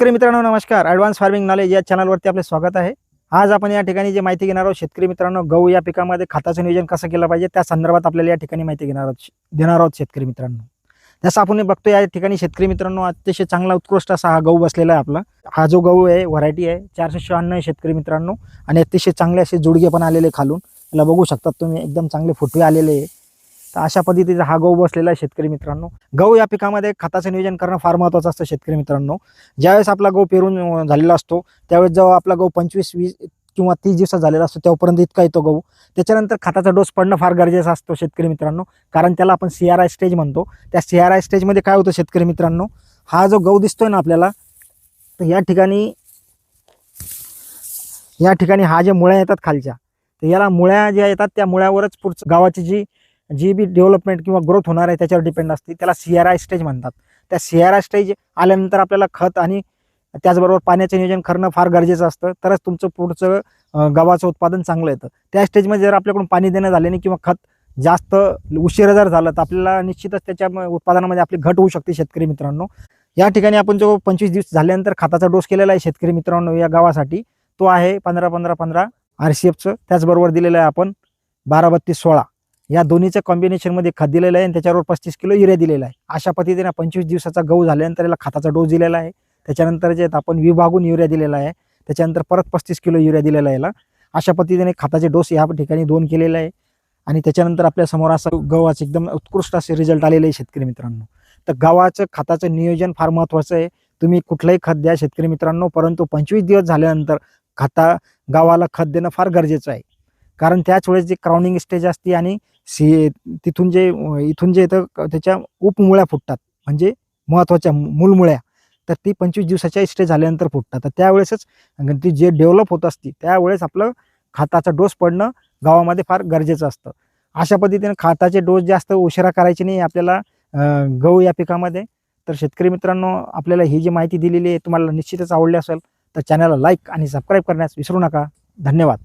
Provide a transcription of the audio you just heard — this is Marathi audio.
शेतकरी मित्रांनो नमस्कार. ॲडव्हान्स फार्मिंग नॉलेज या चॅनलवरती आपले स्वागत आहे. आज आपण या ठिकाणी जे माहिती घेणार आहोत शेतकरी मित्रांनो गहू या पिकामध्ये खताचं नियोजन कसं केलं पाहिजे त्या संदर्भात आपल्याला या ठिकाणी माहिती घेणार आहोत देणार आहोत शेतकरी मित्रांनो. जसं आपण हे बघतो या ठिकाणी शेतकरी मित्रांनो अतिशय चांगला उत्कृष्ट असा हा गहू बसलेला आहे आपला. हा जो गहू आहे व्हरायटी आहे चारशे शहाण्णव आहे शेतकरी मित्रांनो. आणि अतिशय चांगले असे जुडगे पण आलेले खालून. याला बघू शकतात तुम्ही एकदम चांगले फुटवे आलेले आहे. तर अशा पद्धतीचा हा गहू बसलेला आहे शेतकरी मित्रांनो. गहू या पिकामध्ये खताचं नियोजन करणं फार महत्त्वाचं असतं शेतकरी मित्रांनो. ज्यावेळेस आपला गहू पेरून झालेला असतो त्यावेळेस जेव्हा आपला गहू पंचवीस वीस किंवा तीस दिवसात झालेला असतो तेव्हापर्यंत इतका येतो गहू. त्याच्यानंतर खताचा डोस पडणं फार गरजेचं असतो शेतकरी मित्रांनो. कारण त्याला आपण सी आर आय स्टेज म्हणतो. त्या सी आर आय स्टेजमध्ये काय होतं शेतकरी मित्रांनो? हा जो गहू दिसतोय ना आपल्याला तर या ठिकाणी या ठिकाणी हा ज्या मुळ्या येतात खालच्या तर याला मुळ्या ज्या येतात त्या मुळ्यावरच पुढचं गावाची जी जी बी डेव्हलपमेंट किंवा ग्रोथ होणार आहे त्याच्यावर डिपेंड असते. त्याला सी आर आय स्टेज म्हणतात. त्या सी आर आय स्टेज आल्यानंतर आपल्याला खत आणि त्याचबरोबर पाण्याचं नियोजन करणं फार गरजेचं असतं. तरच तुमचं पुढचं गव्हाचं उत्पादन चांगलं येतं. त्या स्टेजमध्ये जर आपल्याकडून पाणी देणं झालं नाही किंवा खत जास्त उशिरा जर झालं तर आपल्याला निश्चितच त्याच्या उत्पादनामध्ये आपली घट होऊ शकते शेतकरी मित्रांनो. या ठिकाणी आपण जो पंचवीस दिवस झाल्यानंतर खताचा डोस केलेला आहे शेतकरी मित्रांनो या गावासाठी तो आहे पंधरा पंधरा पंधरा आर सी एफचं त्याचबरोबर दिलेलं आहे आपण बारा बत्तीस सोळा. या दोन्हीच्या कॉम्बिनेशनमध्ये खत दिलेलं आहे आणि त्याच्यावर पस्तीस किलो युरिया दिलेला आहे. अशा पद्धतीने पंचवीस दिवसाचा गहू झाल्यानंतर याला खताचा डोस दिलेला आहे. त्याच्यानंतर जे आपण विभागून युरिया दिलेला आहे. त्याच्यानंतर परत पस्तीस किलो युरिया दिलेला आहे याला. अशा पद्धतीने खताचे डोस या ठिकाणी दोन केलेले आहे. आणि त्याच्यानंतर आपल्यासमोर असं गव्हाचं एकदम उत्कृष्ट असे रिझल्ट आलेले आहे शेतकरी मित्रांनो. तर गव्हाचं खताचं नियोजन फार महत्त्वाचं आहे. तुम्ही कुठलंही खत द्या शेतकरी मित्रांनो परंतु पंचवीस दिवस झाल्यानंतर खता गावाला खत देणं फार गरजेचं आहे. कारण त्याच वेळेस जे क्राउनिंग स्टेज असते आणि सी तिथून जे इथून जे येतं क- त्याच्या उपमुळ्या फुटतात. म्हणजे महत्त्वाच्या मूलमुळ्या. तर ती पंचवीस दिवसाच्या स्टेज झाल्यानंतर फुटतात. तर त्यावेळेसच ती जे डेव्हलप होत असते त्यावेळेस आपलं खताचा डोस पडणं गावामध्ये फार गरजेचं असतं. अशा पद्धतीने खताचे डोस जास्त उशिरा करायचे नाही आपल्याला गहू या पिकामध्ये. तर शेतकरी मित्रांनो आपल्याला ही जी माहिती दिलेली आहे तुम्हाला निश्चितच आवडली असेल तर चॅनलला लाईक आणि सबस्क्राईब करण्यास विसरू नका. धन्यवाद.